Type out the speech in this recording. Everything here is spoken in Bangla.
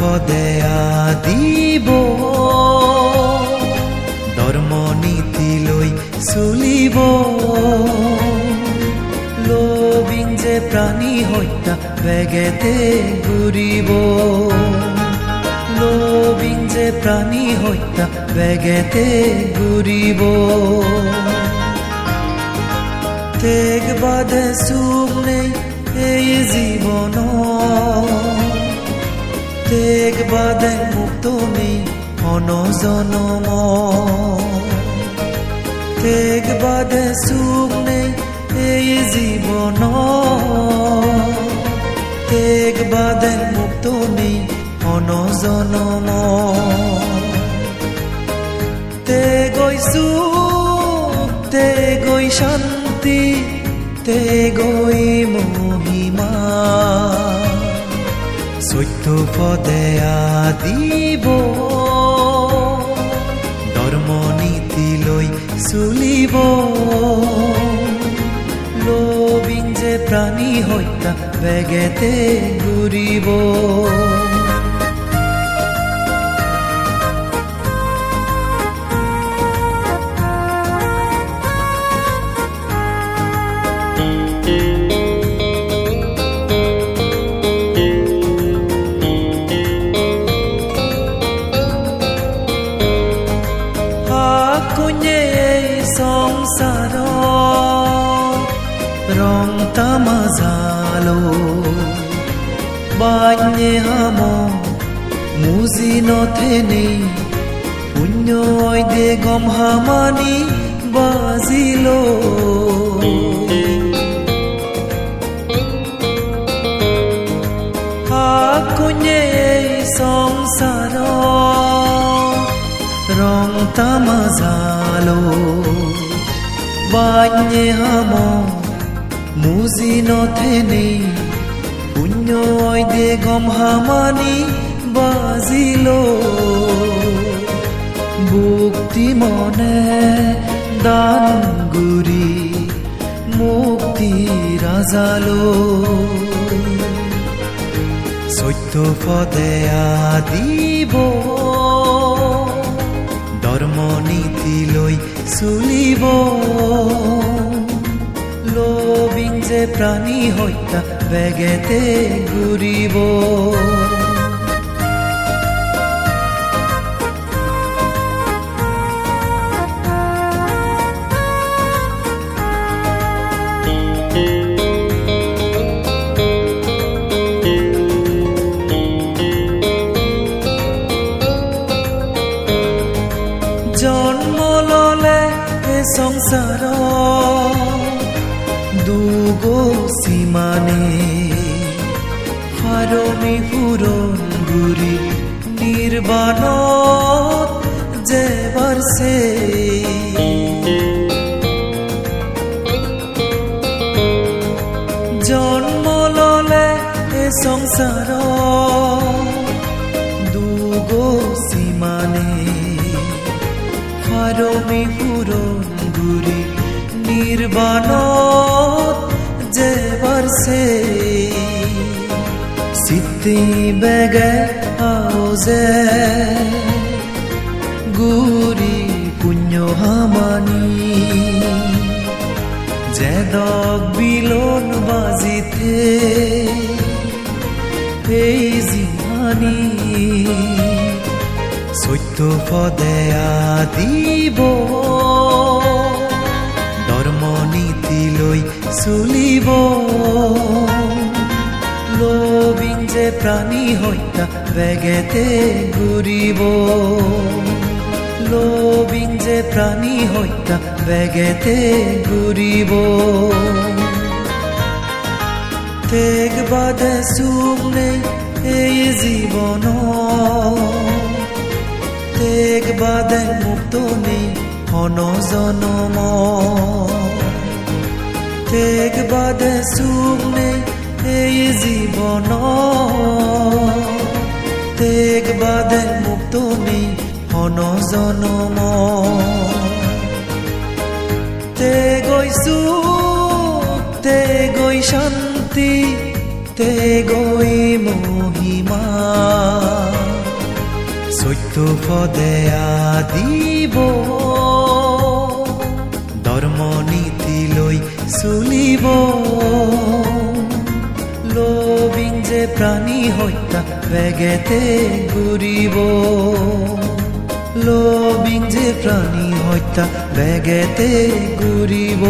পদে দিব ধর্ম নীতি লৈ চলিব। লোবিন যে প্ৰাণী হত্যা বেগেতে ঘূৰিব। লোবিন যে প্ৰাণী হত্যা বেগেতে ঘূৰিব। তেগ বাদে সুখ নেই এই জীবন তেগ বাদে মুক্ত নেই অনজনম তেগ বাদে সুখ নেই এই জীবন। তেগ বাদে মুক্ত নেই অনজনম তে গৈ তে গৈ শান্তি, তে গৈ মহিমা। সত্য পদে আদিব। ধর্ম নীতি লৈ চলিব। লবিন যে প্ৰাণী হত্যা বেগেতে ঘূৰিব সংসার রং তামাজালো বান্যে হাম মুজি নথেনে পুণ্যই দে গম হামানি বাজিলো হাকুnye সংসার রং তামাজালো বান্যে হাম মুজি নথেনে পুণ্যই দে গম হামানি বাজিলো। মুক্তি মনে দান গুরি, মুক্তি রাজালো। সত্য পদে আদিব চলিব। লবিং যে প্ৰাণী হত্যা বেগেতে ঘূৰিব। সংসার দুগো সীমানে। ফারমি ফুরন গুরি নির্বাণ যে বর্ষে। জন্ম ললে এ সংসার দুগো সীমানে। ফারমি পুরন গুরি নির্বাণ যে বর্ষে সিদ্ধি বেগে যে গুরি পুণ্য হামানি। যে দগ বিলন বাজিতে। এই জিহানি। সত্য পদে আদিব। ধর্ম নীতি লৈ চলিব। লোবিন যে প্ৰাণী হত্যা বেগেতে ঘূৰিব। লোবিন যে প্ৰাণী হত্যা বেগেতে ঘূৰিব। তেগ বাদে নেই এই তেগ বাদে মুক্ত নেই অনজনম তেগ বাদে সুখ নেই এই জীবন। তেগ বাদে মুক্ত নেই অনজনম তে গৈ সুখ, তে গৈ শান্তি মুক্তে গৈ মহিমা। সত্য পদে আদিব। ধৰ্ম নীতি লৈ চলিব। লবিং যে প্ৰাণী হত্যা বেগেতে ঘূৰিব লবিং যে প্ৰাণী হত্যা বেগেতে ঘূৰিব